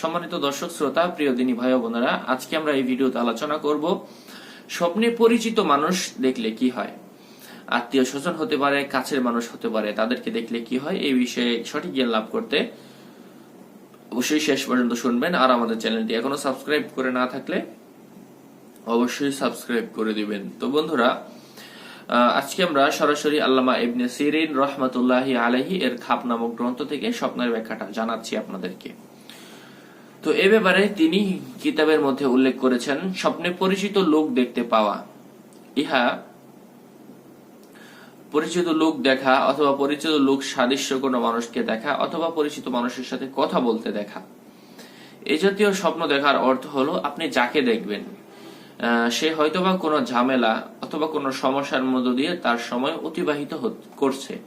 সম্মানিত দর্শক, শ্রোতা, প্রিয় দিনী ভাই বোনেরা, আজকে আমরা এই ভিডিওতে আলোচনা করব স্বপ্নে পরিচিত মানুষ দেখলে কি হয়? আত্মীয় স্বজন হতে পারে, কাছের মানুষ হতে পারে, তাদেরকে দেখলে কি হয়? এই বিষয়ে সঠিক জ্ঞান লাভ করতে অবশ্যই শেষ পর্যন্ত শুনবেন। আর আমাদের চ্যানেলটি এখনও সাবস্ক্রাইব করে না থাকলে অবশ্যই সাবস্ক্রাইব করে দিবেন। তো বন্ধুরা আজকে আমরা সরাসরি আল্লামা ইবনে সিরিন রহমতুল্লাহি আলহি এর খাপ নামক গ্রন্থ থেকে স্বপ্নের ব্যাখ্যাটা জানাচ্ছি আপনাদেরকে। তো এ ব্যাপারে তিনি কিতাবের মধ্যে উল্লেখ করেছেন, স্বপ্নে পরিচিত লোক দেখতে পাওয়া। ইহা পরিচিত লোক দেখা অথবা পরিচিত লোক সাদৃশ্য কোনো মানুষকে দেখা অথবা পরিচিত মানুষের সাথে কথা বলতে দেখা। এ জাতীয় স্বপ্ন দেখার অর্থ হলো আপনি যাকে দেখবেন। সে হয়তোবা কোনো ঝামেলা অথবা কোনো সমস্যার মধ্য দিয়ে তার সময় অতিবাহিত হত- করছে।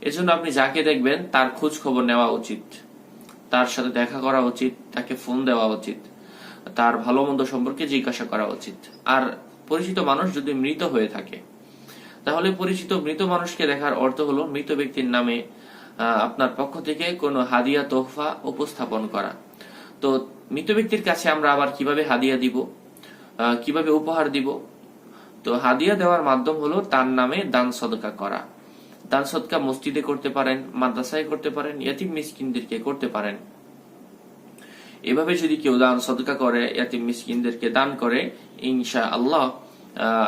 এজন্য আপনি যাকে দেখবেন তার খোঁজ খবর নেওয়া উচিত। তার সাথে দেখা করা উচিত, তাকে ফোন দেওয়া উচিত, তার ভালো মন্দ সম্পর্কে জিজ্ঞাসা করা উচিত। আর পরিচিত মানুষ যদি মৃত হয়ে থাকে, তাহলে পরিচিত মৃত মানুষকে দেখার অর্থ হলো মৃত ব্যক্তির নামে আপনার পক্ষ থেকে কোনো হাদিয়া তোহফা উপস্থাপন করা। তো মৃত ব্যক্তির কাছে আমরা আবার কীভাবে হাদিয়া দিব? কীভাবে উপহার দিব? তো হাদিয়া দেওয়ার মাধ্যম হলো তার নামে দান সদকা করা। দান সদকা মসজিদে করতে পারেন, মাদ্রাসায় করতে পারেন, ইয়াতিম মিসকিনদেরকে করতে পারেন। এভাবে যদি কেউ দান সদকা করে, ইয়াতিম মিসকিনদেরকে দান করে ইনশা আল্লাহ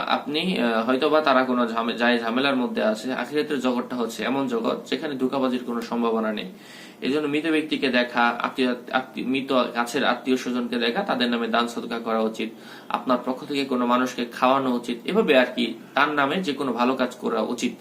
আপনি হয়তোবা তারা কোনো যায় ঝামেলার মধ্যে আছে, আখিরাতের জগৎটা হচ্ছে এমন জগৎ যেখানে ধোকাবাজির কোনো সম্ভাবনা নেই। এই জন্য মৃত ব্যক্তিকে দেখা, আত্মীয়- মৃত কাছের আত্মীয় স্বজনকে দেখা, তাদের নামে দান সদকা করা উচিত, আপনার পক্ষ থেকে কোনো মানুষকে খাওয়ানো উচিত, এভাবে আর কি তার নামে যে কোনো ভালো কাজ করা উচিত।